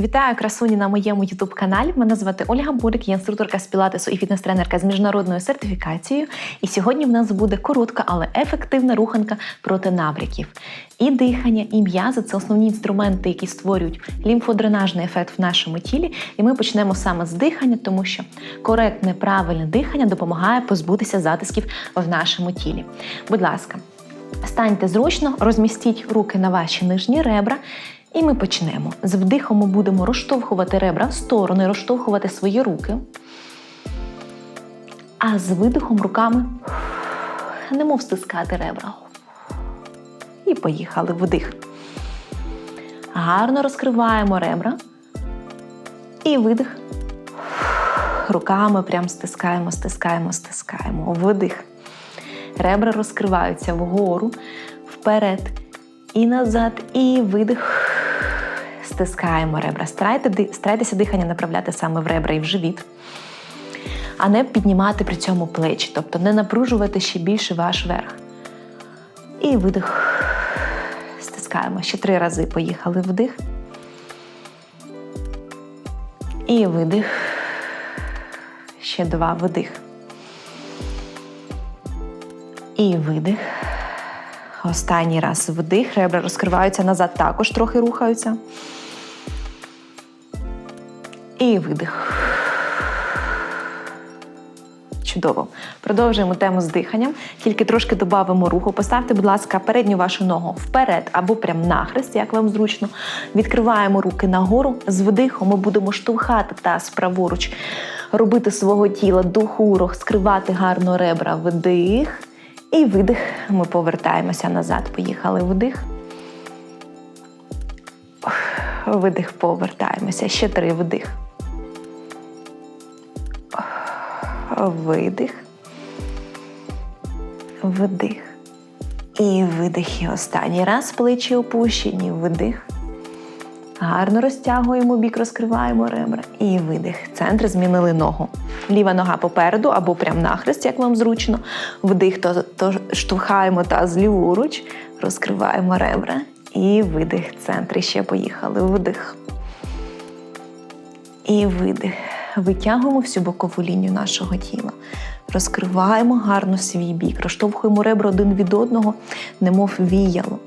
Вітаю красуні на моєму youtube каналі. Мене звати Ольга Бурик, я інструкторка з пілатесу і фітнес-тренерка з міжнародною сертифікацією. І сьогодні в нас буде коротка, але ефективна руханка проти набряків. І дихання, і м'язи це основні інструменти, які створюють лімфодренажний ефект в нашому тілі. І ми почнемо саме з дихання, тому що коректне, правильне дихання допомагає позбутися затисків в нашому тілі. Будь ласка, станьте зручно, розмістіть руки на ваші нижні ребра. І ми почнемо. З вдихом ми будемо розштовхувати ребра в сторони, розштовхувати свої руки. А з видихом руками немов стискати ребра. І поїхали вдих. Гарно розкриваємо ребра. І видих. Руками прям стискаємо, стискаємо, стискаємо. Видих. Ребра розкриваються вгору, вперед і назад. І видих. Стискаємо ребра. Старайте, старайтеся дихання направляти саме в ребра і в живіт, а не піднімати при цьому плечі, тобто не напружувати ще більше ваш верх. І видих. Стискаємо. Ще три рази поїхали вдих. І видих. Ще два вдих. І видих. Останній раз вдих, ребра розкриваються назад, також трохи рухаються. І видих. Чудово. Продовжуємо тему з диханням, тільки трошки додамо руху. Поставте, будь ласка, передню вашу ногу вперед або прямо нахрест, як вам зручно. Відкриваємо руки нагору. З вдихом ми будемо штовхати таз праворуч, робити свого тіла духу, скривати гарно ребра. Вдих. І видих. Ми повертаємося назад. Поїхали вдих. Видих, повертаємося. Ще три вдих. Видих. Вдих. І видих. І останній раз плечі опущені. Вдих. Гарно розтягуємо бік, розкриваємо ребра. І видих. Центр змінили ногу. Ліва нога попереду або прямо нахрест, як вам зручно. Вдих, то, то штовхаємо таз ліворуч, розкриваємо ребра. І видих. Центр. Ще поїхали. Вдих. І видих. Витягуємо всю бокову лінію нашого тіла. Розкриваємо гарно свій бік, розштовхуємо ребра один від одного, немов віяло.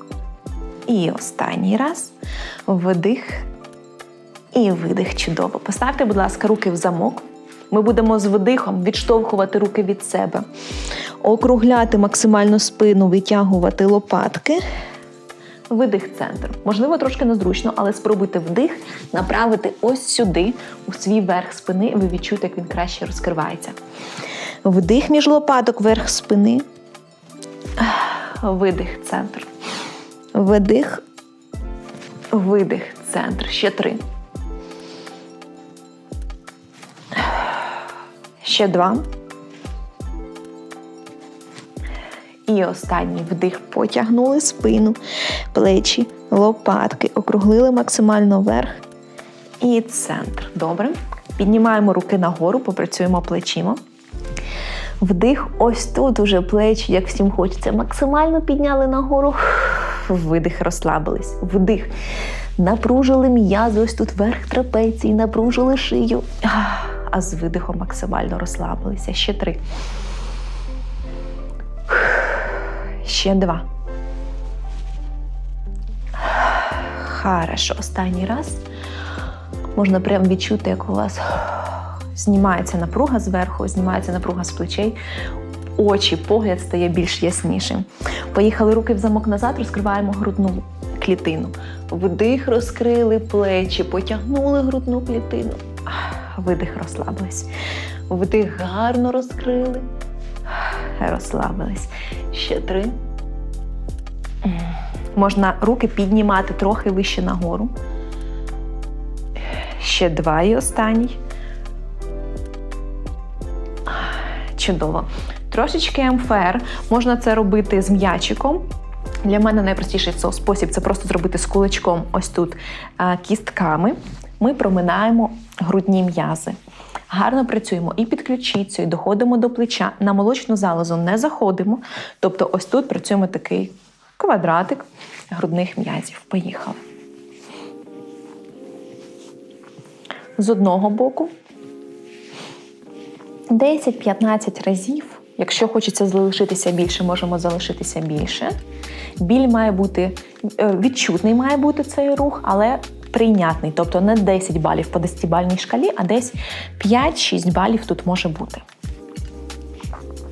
І останній раз вдих і видих. Чудово. Поставте, будь ласка, руки в замок. Ми будемо з вдихом відштовхувати руки від себе, округляти максимально спину, витягувати лопатки. Видих центр. Можливо, трошки незручно, але спробуйте вдих направити ось сюди, у свій верх спини, ви відчуєте, як він краще розкривається. Вдих між лопаток, верх спини. Видих центр. Вдих, видих, центр. Ще три. Ще два. І останній вдих. Потягнули спину, плечі, лопатки, округлили максимально вверх. І центр. Добре. Піднімаємо руки нагору, попрацюємо плечима. Вдих, ось тут уже плечі, як всім хочеться. Максимально підняли нагору. Видих, розслабились. Вдих. Напружили м'язи, ось тут верх трапеції, напружили шию. А з видихом максимально розслабилися. Ще три. Ще два. Хорошо. Останній раз. Можна прям відчути, як у вас знімається напруга зверху, знімається напруга з плечей. Очі, погляд стає більш яснішим. Поїхали руки в замок назад, розкриваємо грудну клітину. Вдих, розкрили плечі, потягнули грудну клітину. Видих, розслабились. Вдих гарно розкрили. Розслабились. Ще три. Можна руки піднімати трохи вище нагору. Ще два і останній. Чудово. Трошечки МФР. Можна це робити з м'ячиком. Для мене найпростіший спосіб це просто зробити з кулачком ось тут кістками. Ми проминаємо грудні м'язи. Гарно працюємо і під ключицею, доходимо до плеча. На молочну залозу не заходимо. Тобто, ось тут працюємо такий квадратик грудних м'язів. Поїхали. з одного боку. 10-15 разів. Якщо хочеться залишитися більше, можемо залишитися більше. Біль має бути е, відчутний, має бути цей рух, але прийнятний. Тобто не 10 балів по 10-бальній шкалі, а десь 5-6 балів тут може бути.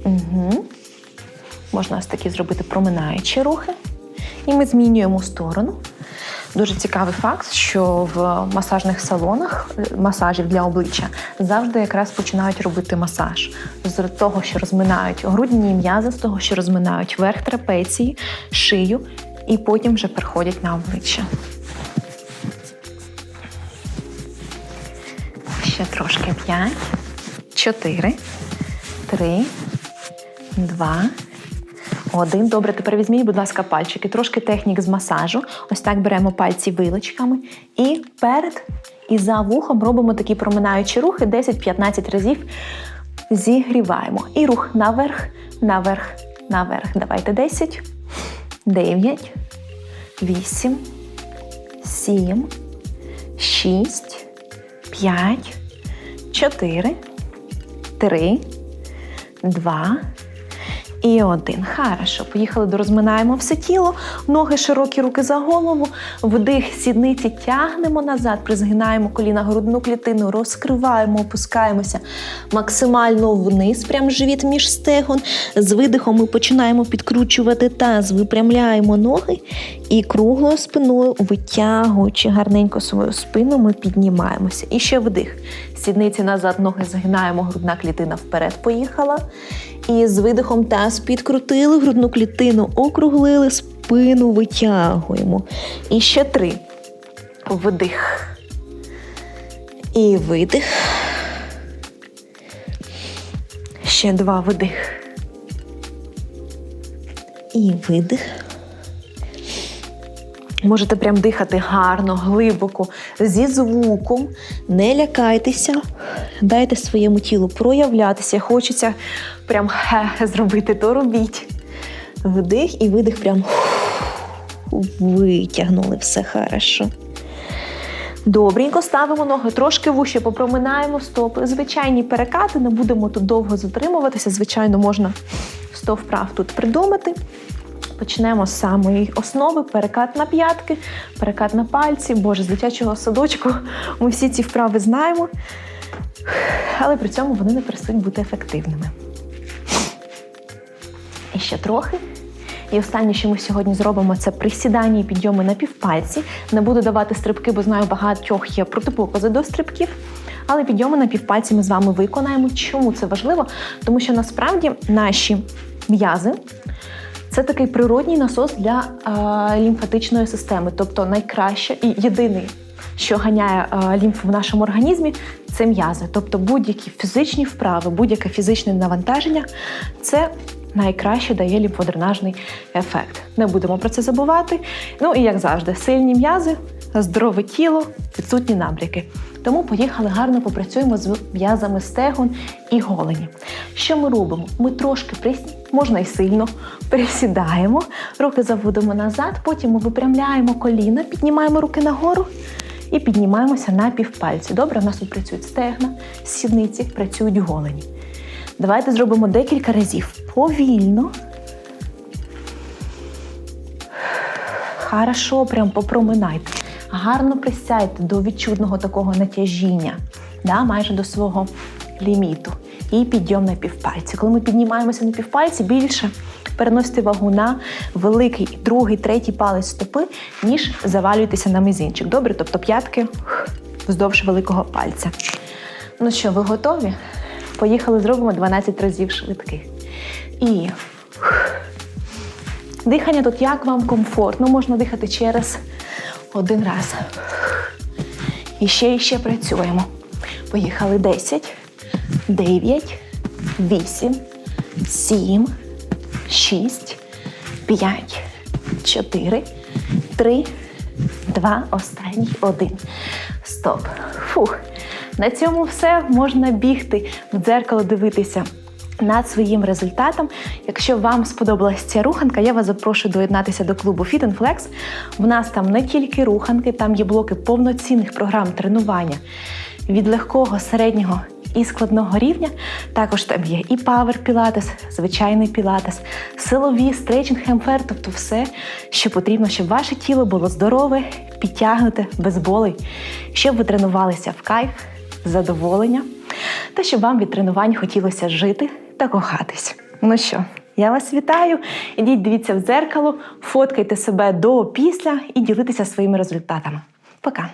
Угу. Можна ось такі зробити проминаючі рухи. І ми змінюємо сторону. Дуже цікавий факт, що в масажних салонах е, масажів для обличчя завжди якраз починають робити масаж з того, що розминають грудні м'язи, з того, що розминають верх трапеції, шию, і потім вже переходять на обличчя. Ще трошки п'ять, чотири, три, два. Один. Добре, тепер візьміть, будь ласка, пальчики. Трошки технік з масажу. Ось так беремо пальці вилочками. І перед і за вухом робимо такі проминаючі рухи 10-15 разів. Зігріваємо. І рух наверх, наверх, наверх. Давайте 10, 9, 8, 7, 6, 5, 4, 3, 2, і один. Хорошо. Поїхали, дорозминаємо все тіло, ноги широкі, руки за голову, вдих, сідниці тягнемо назад, призгинаємо коліна, грудну клітину, розкриваємо, опускаємося максимально вниз, прям живіт між стегон. З видихом ми починаємо підкручувати таз, випрямляємо ноги і круглою спиною, витягуючи гарненько свою спину, ми піднімаємося. І ще вдих. Сідниці назад, ноги згинаємо, грудна клітина вперед поїхала. І з видихом таз підкрутили грудну клітину, округлили, спину витягуємо. І ще три. Вдих. І видих. Ще два вдих. І видих. Можете прям дихати гарно, глибоко, зі звуком. Не лякайтеся, дайте своєму тілу проявлятися. Хочеться прям зробити, то робіть. Вдих і видих прям витягнули все хорошо. Добренько ставимо ноги, трошки вуще попроминаємо стопи. Звичайні перекати, не будемо тут довго затримуватися. Звичайно, можна 100 вправ тут придумати. Почнемо з самої основи: перекат на п'ятки, перекат на пальці. Боже, з дитячого садочку ми всі ці вправи знаємо, але при цьому вони не перестають бути ефективними. І ще трохи. І останнє, що ми сьогодні зробимо, це присідання і підйоми на півпальці. Не буду давати стрибки, бо знаю, багатьох є протипокази до стрибків. Але підйоми на півпальці ми з вами виконаємо. Чому це важливо? Тому що насправді наші м'язи це такий природній насос для е, лімфатичної системи, тобто найкраще і єдиний, що ганяє е, лімфу в нашому організмі, це м'язи. Тобто будь-які фізичні вправи, будь-яке фізичне навантаження це найкраще дає лімфодренажний ефект. Не будемо про це забувати. Ну і як завжди, сильні м'язи, здорове тіло, відсутні набряки. Тому поїхали гарно попрацюємо з м'язами стегон і голені. Що ми робимо? Ми трошки присні, можна і сильно присідаємо, руки заводимо назад, потім ми випрямляємо коліна, піднімаємо руки нагору і піднімаємося на півпальці. Добре, у нас тут працюють стегна, сідниці, працюють голені. Давайте зробимо декілька разів повільно. Хорошо, прям попроминайте. Гарно присядьте до відчутного такого натяжіння, да, майже до свого ліміту. І підйом на півпальці. Коли ми піднімаємося на півпальці, більше переносите вагу на великий, другий, третій палець стопи, ніж завалюєтеся на мизинчик. Добре? Тобто п'ятки вздовж великого пальця. Ну що, ви готові? Поїхали, зробимо 12 разів швидких. І дихання тут як вам комфортно, можна дихати через один раз. І ще і ще працюємо. Поїхали 10, 9, 8, 7, 6, 5, 4, 3, 2, останній, 1. Стоп. Фух. На цьому все можна бігти в дзеркало, дивитися над своїм результатом. Якщо вам сподобалася ця руханка, я вас запрошую доєднатися до клубу Fit and Flex. В нас там не тільки руханки, там є блоки повноцінних програм тренування від легкого, середнього і складного рівня. Також там є і павер пілатес, звичайний пілатес, силові, стретчинг, хемфер, тобто все, що потрібно, щоб ваше тіло було здорове, підтягнуте, без болей, щоб ви тренувалися в кайф, задоволення, та щоб вам від тренувань хотілося жити та кохатись. Ну що, я вас вітаю. Ідіть, дивіться в дзеркало, фоткайте себе до після і ділитеся своїми результатами. Пока!